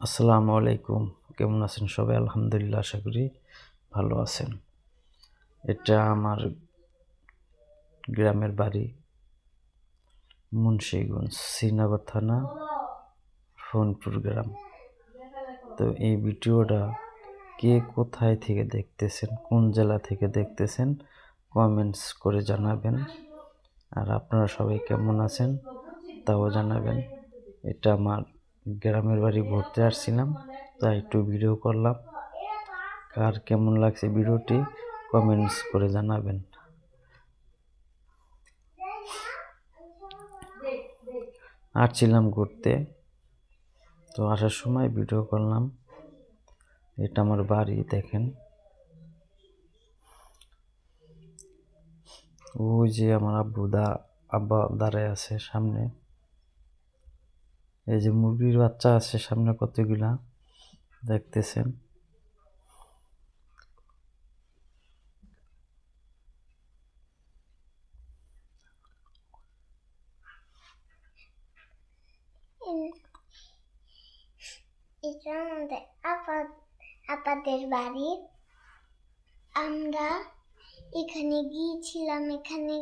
আসসালামু আলাইকুম। কেমন আছেন সবাই? আলহামদুলিল্লাহ, আশা করি ভালো আছেন। এটা আমার গ্রামের বাড়ি, মুন্সীগঞ্জ, শ্রীনগর থানা, ফোনপুর গ্রাম। তো এই ভিডিওটা কে কোথায় থেকে দেখতেছেন, কোন জেলা থেকে দেখতেছেন, কমেন্টস করে জানাবেন। আর আপনারা সবাই কেমন আছেন, তাও জানাবেন। এটা আমার গ্রামের বাড়ি ঘুরতে আসছিলাম, তাই একটু ভিডিও করলাম। কার কেমন লাগছে ভিডিওটি কমেন্টস করে জানাবেন। আসছিলাম ঘুরতে, তো আসার সময় ভিডিও করলাম। এটা আমার বাড়ি, দেখেন। ওই যে আমার আব্বু দা, আব্বা দাঁড়ায় আছে সামনে। এই যে মুরগির বাচ্চা আছে সামনে কতগুলা দেখতেছেন। আপাদের বাড়ি। আমরা এখানে গিয়েছিলাম এখানে